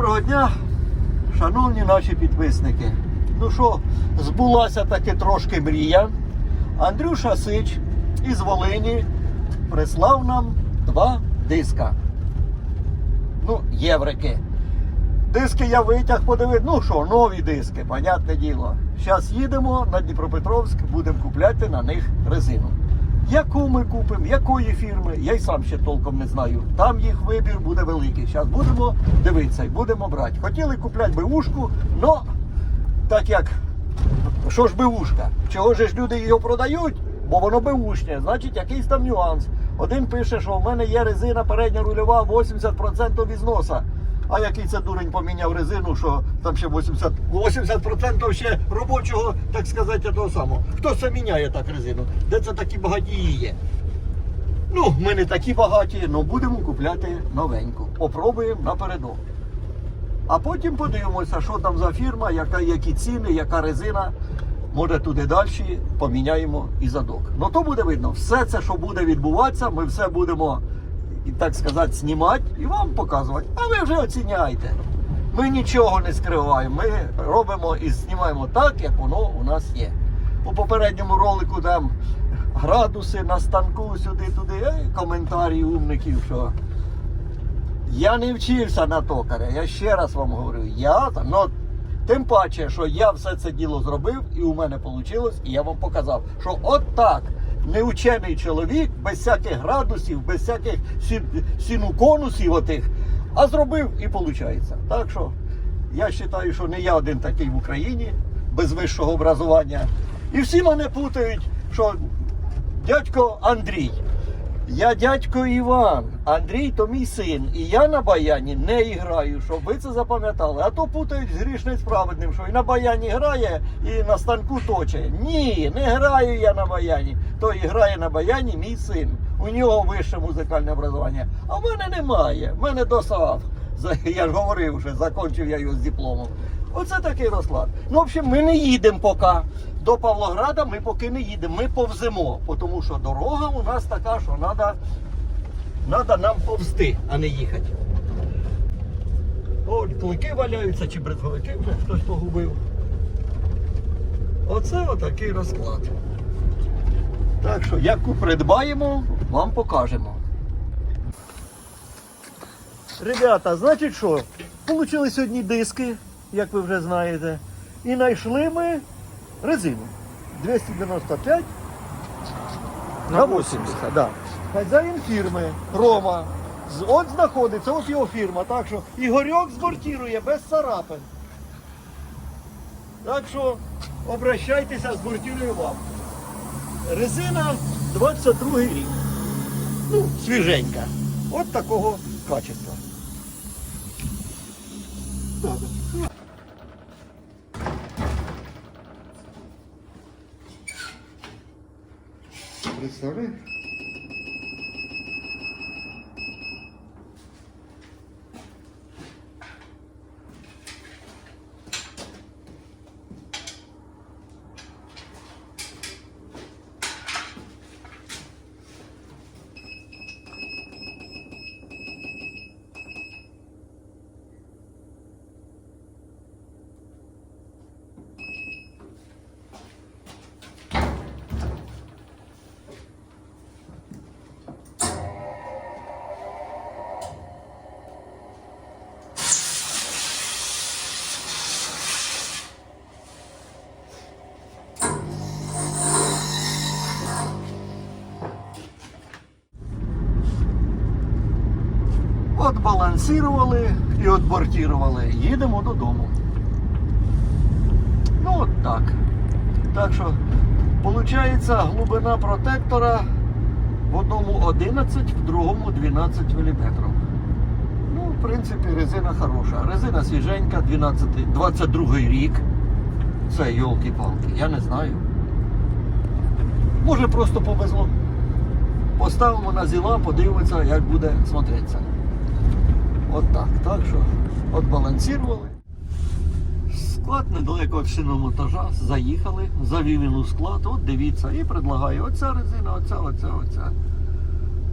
Доброго дня, шановні наші підписники. Ну що, збулася таки трошки мрія. Андрюша Сич із Волині прислав нам два диска. Ну, єврики. Диски я витяг подивив. Ну що, нові диски, понятне діло. Зараз їдемо на Дніпропетровськ, будемо купляти на них резину. Яку ми купимо, якої фірми, я й сам ще толком не знаю. Там їх вибір буде великий. Зараз будемо дивитися і будемо брати. Хотіли купляти бивушку, але так як що ж бивушка? Чого ж люди його продають? Бо воно бивушне, значить якийсь там нюанс. Один пише, що в мене є резина передня рульова 80% від зноса. А який це дурень поміняв резину, що там ще 80%, 80% ще робочого, так сказати, того самого. Хто це міняє так резину? Де це такі багатії є? Ну, ми не такі багаті, але будемо купляти новеньку. Попробуємо напередок. А потім подивимося, що там за фірма, яка, які ціни, яка резина. Може туди далі поміняємо і задок. Ну то буде видно. Все це, що буде відбуватися, ми все будемо, і так сказати, знімати і вам показувати. А ви вже оціняйте. Ми нічого не скриваємо. Ми робимо і знімаємо так, як воно у нас є. У попередньому ролику там градуси на станку сюди-туди, е, коментарі умників, що я не вчився на токаря, я ще раз вам говорю, я та- ну, тим паче, що я все це діло зробив і у мене вийшло, і я вам показав, що от так неучений чоловік, без всяких градусів, без всяких сінуконусів отих, а зробив і виходить. Так що я вважаю, що не я один такий в Україні без вищого образування. І всі мене путають, що дядько Андрій. Я дядько Іван, Андрій то мій син, і я на баяні не граю, щоб ви це запам'ятали. А то путають з грішним справедним, що і на баяні грає, і на станку точе. Ні, не граю я на баяні. То і грає на баяні мій син. У нього вище музикальне образування. А в мене немає. В мене досав. Я ж говорив вже, закінчив я його з дипломом. Оце такий розклад. Ну, в общем, ми не їдемо поки. До Павлограда ми поки не їдемо, ми повземо, тому що дорога у нас така, що треба надо нам повзти, а не їхати. От клики валяються чи брезговики вже хтось погубив. Оце отакий розклад. Так що, яку придбаємо, вам покажемо. Ребята, значить що, получили сьогодні диски, як ви вже знаєте, і знайшли ми резину 295 на 80. Да. Хазяїн фірми Рома. З- От знаходиться, от його фірма. Так що Ігорьок збортірує без царапин. Так що обращайтеся, збортірую вам. Резина 22 рік. Ну, свіженька. От такого качества. sonra От і отбортірували. Їдемо додому. Ну от так. Так що, виходить, глибина протектора в одному 11, в другому 12 мм. Ну, в принципі, резина хороша. Резина свіженька, 12, 22 рік. Це йолки-палки, я не знаю. Може просто повезло. Поставимо на зіла, подивимося, як буде От так. Що отбалансували. Склад недалеко від шиномонтажа. Заїхали, завів він у склад, от дивіться, і предлагає оця резина, оця, оця, оця.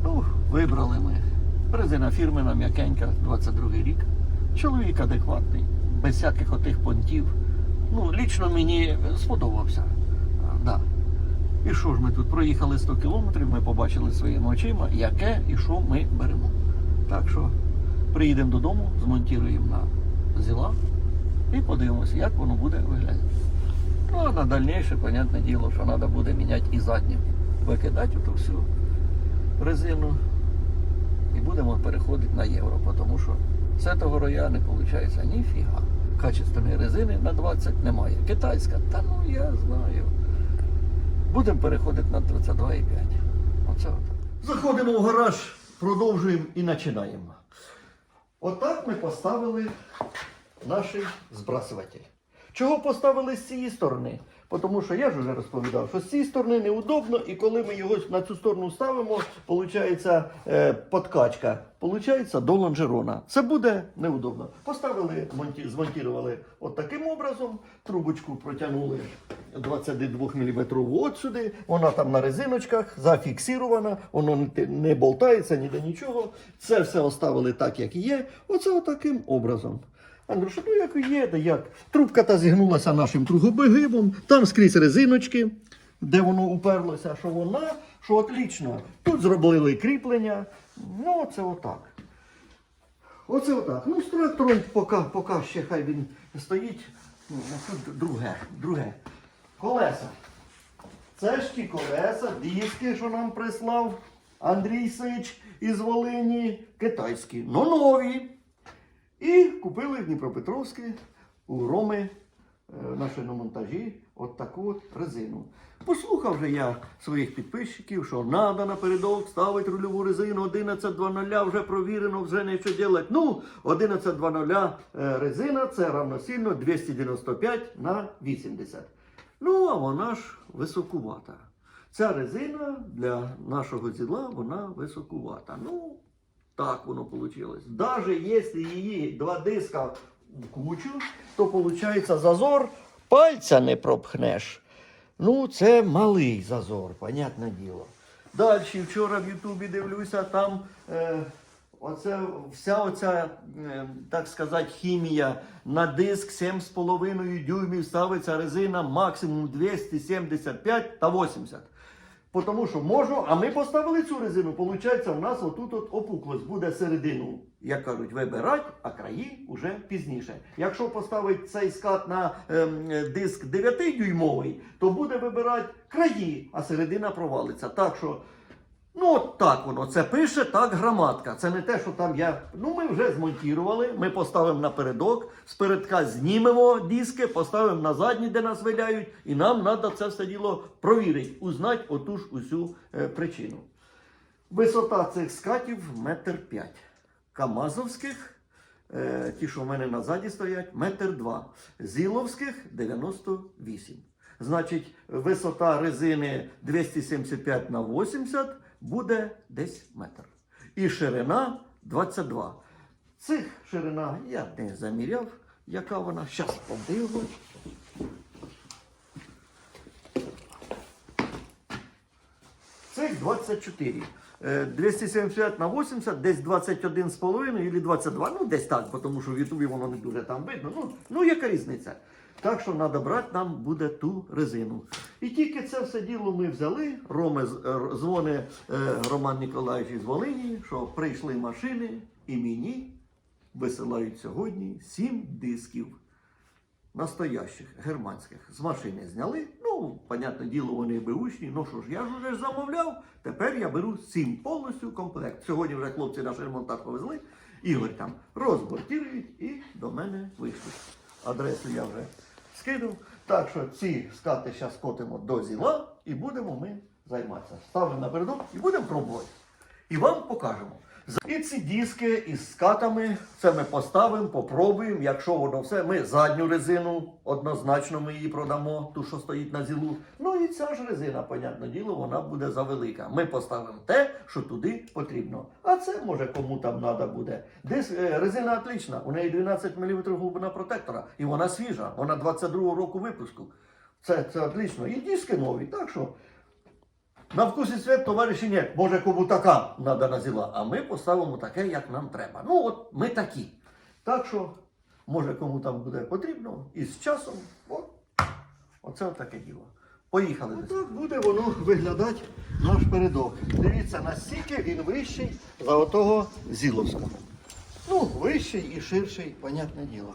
Ну, вибрали ми. Резина фірмена м'якенька, 22 рік. Чоловік адекватний, без всяких отих понтів. Ну, лічно мені сподобався. Да. І що ж ми тут проїхали 100 кілометрів, ми побачили своїми очима, яке і що ми беремо. Так що приїдемо додому, змонтуємо на зіла і подивимося, як воно буде виглядати. Ну, а на дальніше, понятне діло, що треба буде міняти і задню. Викидати ту всю резину і будемо переходити на євро, тому що з цього роя не виходить ніфіга. Качественної резини на 20 немає. Китайська, та ну я знаю. Будемо переходити на 22,5. Оце отак. Заходимо в гараж, продовжуємо і починаємо. Отак ми поставили наш збрасуватель. Чого поставили з цієї сторони? Тому що я ж вже розповідав, що з цієї сторони неудобно, і коли ми його на цю сторону ставимо, виходить е, подкачка. Получається до лонжерона. Це буде неудобно. Поставили, монті, змонтували от таким образом, трубочку протягнули 22 мм от сюди, вона там на резиночках зафіксирована, воно не, болтається ніде нічого. Це все оставили так, як є. Оце отаким образом. Андрюша, ну як є, да як. Трубка та зігнулася нашим трубогибом, там скрізь резиночки, де воно уперлося, що вона, що отлично. Тут зробили кріплення. Ну, це отак. Оце отак. Ну, з трактором поки, поки ще хай він стоїть. Ну, тут друге, друге. Колеса. Це ж ті колеса, диски, що нам прислав Андрій Сич із Волині, китайські, ну нові. І купили в Дніпропетровській у Роми е, на шиномонтажі от таку от резину. Послухав же я своїх підписчиків, що треба напередок ставити рульову резину 11.2.0, вже провірено, вже що робити. Ну, 11.2.0 е, резина це равносильно 295 на 80. Ну, а вона ж високувата. Ця резина для нашого зіла, вона високувата. Ну, так воно вийшло. Даже якщо її два диска в кучу, то виходить зазор, пальця не пропхнеш. Ну, це малий зазор, понятне діло. Далі вчора в Ютубі дивлюся, там е, оце, вся оця, е, так сказати, хімія на диск 7,5 дюймів ставиться резина максимум 275 та 80. Тому що можу, а ми поставили цю резину. Получається, у нас отут от опуклость буде середину, як кажуть, вибирати, а краї вже пізніше. Якщо поставити цей скат на ем, е, диск 9-дюймовий, то буде вибирати краї, а середина провалиться. Так що, ну от так воно це пише, так граматка. Це не те, що там я. Ну, ми вже змонтували, ми поставимо напередок, спередка знімемо диски, поставимо на задні, де нас виляють, і нам треба це все діло провірити, узнати оту ж усю е, причину. Висота цих скатів метр п'ять. Камазовських, е, ті, що в мене на заді стоять, метр два. Зіловських 98. Значить, висота резини 275 на 80 буде десь метр. І ширина 22. Цих ширина я не заміряв, яка вона. Зараз подивимось. Цих 24. Е, 270 на 80, десь 21,5 або 22. Ну, десь так, тому що в Ютубі воно не дуже там видно. Ну, ну яка різниця? Так що треба брати нам буде ту резину. І тільки це все діло ми взяли. Роме е, е, Роман Ніколаївич із Волині, що прийшли машини і мені висилають сьогодні 7 дисків настоящих, германських. З машини зняли. Ну, понятне діло, вони беушні. Ну що ж, я ж вже замовляв. Тепер я беру сім повністю комплект. Сьогодні вже хлопці наш ремонтаж повезли. Ігор там розбортірують і до мене вийшли. Адресу я вже скинув. Так що ці скати зараз котимо до зіла і будемо ми займатися. Ставимо напередок і будемо пробувати. І вам покажемо. І ці диски із скатами, це ми поставимо, попробуємо. Якщо воно все, ми задню резину, однозначно ми її продамо, ту, що стоїть на зілу. Ну і ця ж резина, понятне діло, вона буде завелика. Ми поставимо те, що туди потрібно. А це може кому там треба буде. Дис, е, резина отлічна, у неї 12 мм глибина протектора, і вона свіжа, вона 22 року випуску. Це, це отлично. І диски нові. Так що на вкус і світ, товариші, ні. Може, кому така надана зіла, а ми поставимо таке, як нам треба. Ну, от ми такі. Так що, може кому там буде потрібно, і з часом, от, оце таке діло. Поїхали. Так буде воно виглядати наш передок. Дивіться, настільки він вищий за отого Зіловського. Ну, вищий і ширший, понятне діло.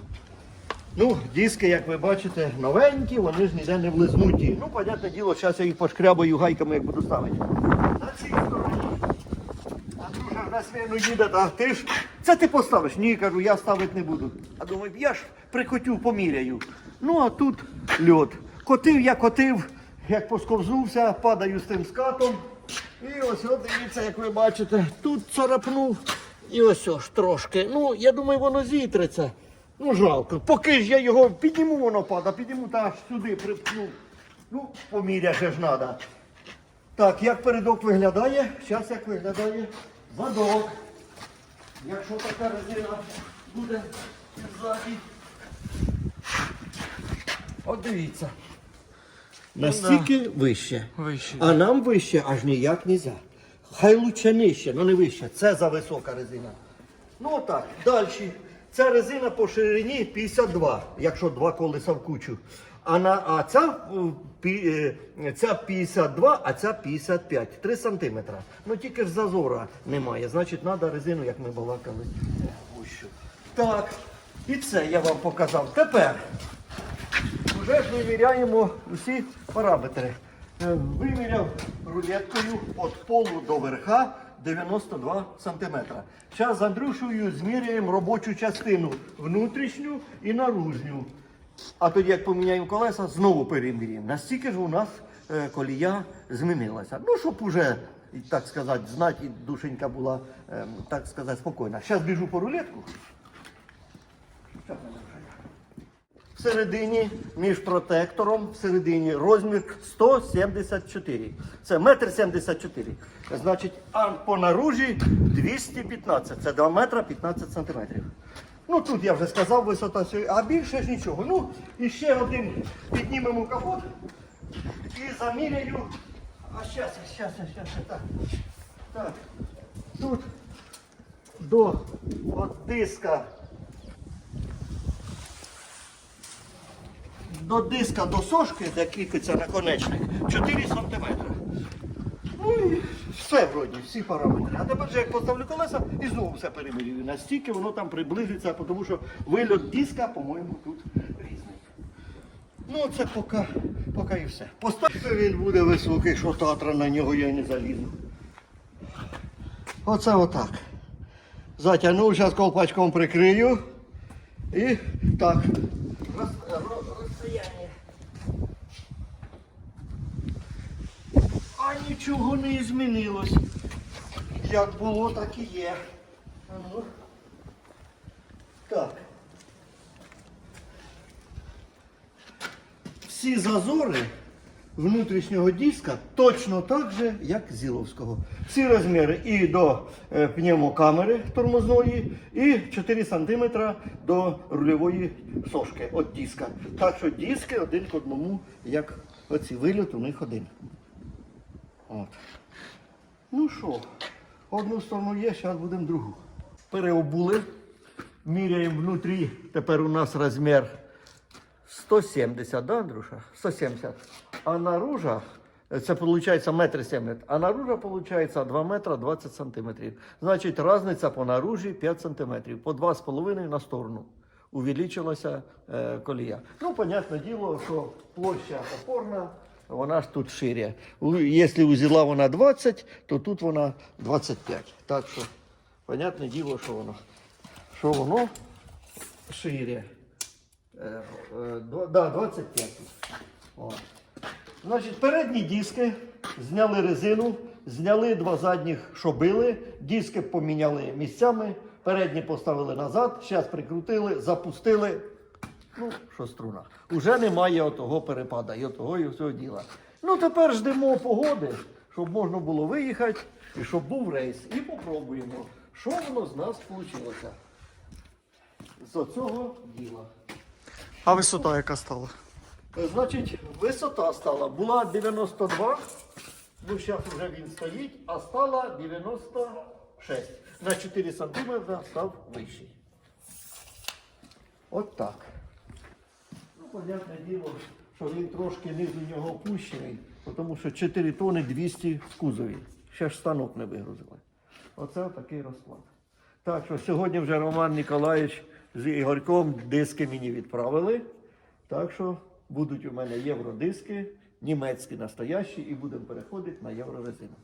Ну, диски, як ви бачите, новенькі, вони ж ніде не влизнуті. Ну, понятне діло, зараз я їх пошкрябаю гайками, як буду ставити. На цій стороні. Андрюша на свину їде, а ти ж це ти поставиш? Ні, кажу, я ставити не буду. А думаю, я ж прикотю, поміряю. Ну, а тут льот. Котив я котив, як посковзнувся, падаю з тим скатом. І ось от дивіться, як ви бачите, тут царапнув. І ось ось трошки. Ну, я думаю, воно зітреться. Ну, жалко. Поки ж я його підніму, воно падає, підніму та аж сюди припну. Ну, поміряти ж треба. Так, як передок виглядає? Зараз як виглядає задок. Якщо така резина буде ззаді. От дивіться. Настільки вище. Вище. А нам вище аж ніяк не можна. Хай лучше нижче, але не вище. Це за висока резина. Ну отак. Далі. Ця резина по ширині 52, якщо два колеса в кучу. А, на, а ця, е, е, ця 52, а ця 55. 3 сантиметра. Ну тільки ж зазора немає. Значить, треба резину, як ми балакали. Так. І це я вам показав. Тепер вже ж виміряємо усі параметри. Е, Виміряв рулеткою від полу до верха 92 см. Зараз з Андрюшею зміряємо робочу частину внутрішню і наружню. А тоді, як поміняємо колеса, знову переміряємо. Настільки ж у нас е, колія змінилася. Ну, щоб уже, так сказати, знати, і душенька була, е, так сказати, спокійна. Зараз біжу по рулетку. Всередині між протектором, всередині розмір 174. Це метр 74. Значить, а по наружі 215. Це 2 метра 15 сантиметрів. Ну тут я вже сказав висота, а більше ж нічого. Ну і ще один піднімемо капот і заміряю. А щас, щас, щас, так. Так. Тут до от диска до диска до сошки, де кріпиться наконечник, 4 см. Ну і все вроді, всі параметри. А тепер же як поставлю колеса і знову все перемірюю. Настільки воно там приблизиться, тому що вильот диска, по-моєму, тут різний. Ну це поки, поки і все. Поставте він буде високий, що татра на нього я не залізу. Оце отак. Затягнув, зараз колпачком прикрию. І так. Нічого не змінилось. Як було, так і є. Ну. Так. Всі зазори внутрішнього диска точно так же, як Зіловського. Всі розміри і до е, пневмокамери тормозної, і 4 см до рульової сошки від диска. Так що диски один к одному, як оці вильот у них один. От. Ну що, одну сторону є, зараз будемо другу. Переобули. Міряємо внутрі. Тепер у нас розмір 170, да, Андрюша? 170. А наружа, це виходить метр 70, а наружа виходить 2 метра 20 сантиметрів. Значить, різниця по наружі 5 сантиметрів, по 2,5 на сторону. Увеличилася е, колія. Ну, понятне діло, що площа опорна, вона ж тут ширя. Якщо узіла вона 20, то тут вона 25. Так що, понятне діло, що воно, що воно шире. Е, е, да, 25. О. Значить, передні диски зняли резину, зняли два задніх, що били, диски поміняли місцями, передні поставили назад, зараз прикрутили, запустили. Ну, що струна. Уже немає отого перепада і отого і всього діла. Ну тепер ждемо погоди, щоб можна було виїхати і щоб був рейс. І попробуємо, що воно з нас вийшло. З цього діла. А висота яка стала? Е, Значить, висота стала, була 92, ну зараз вже він стоїть, а стала 96. На 4 см став вищий. От так. Понятне діло, що він трошки низ у нього опущений, тому що 4 тони 200 в кузові. Ще ж станок не вигрузили. Оце такий розклад. Так що сьогодні вже Роман Ніколаївич з Ігорьком диски мені відправили. Так що будуть у мене євродиски, німецькі настоящі, і будемо переходити на єврорезину.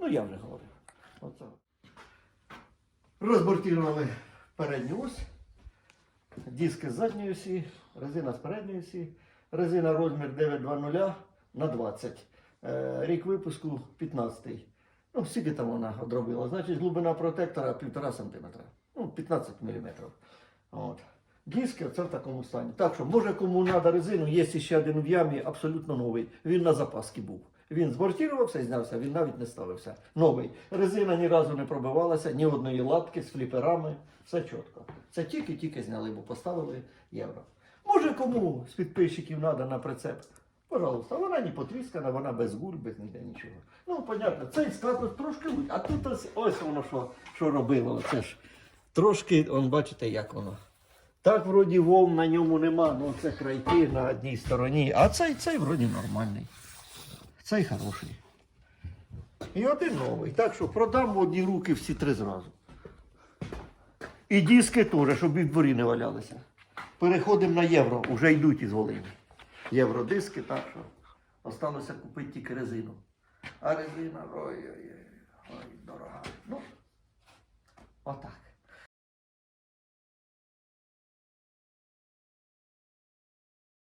Ну, я вже говорив. Оце. Розбортували передню ось, диски з задньої осі, резина з передньої осі, резина розмір 920 на 20. Е, Рік випуску 15. Ну, скільки там вона одробила? Значить, глибина протектора 1,5 см. Ну, 15 мм. От. Диски це в такому стані. Так що, може кому треба резину, є ще один в ямі, абсолютно новий. Він на запаски був. Він збортувався і знявся, він навіть не ставився. Новий. Резина ні разу не пробивалася, ні одної латки з фліперами. Все чітко. Це тільки-тільки зняли, бо поставили євро. Може кому з підписчиків треба на прицеп. Пожалуйста, вона не потріскана, вона без гуль, без ніде нічого. Ну, понятно, цей склад трошки лучше. А тут ось, ось воно що, що робило. Оце ж трошки, он, бачите, як воно. Так, вроді вовн на ньому нема, ну це крайки на одній стороні. А цей, цей вроді нормальний. Цей хороший. І один новий. Так що продам в одні руки всі три зразу. І диски теж, щоб і дворі не валялися. Переходимо на євро, вже йдуть із Волині. Євродиски, так що осталося купити тільки резину. А резина, ой-ой-ой, ой, дорога. Ну, отак.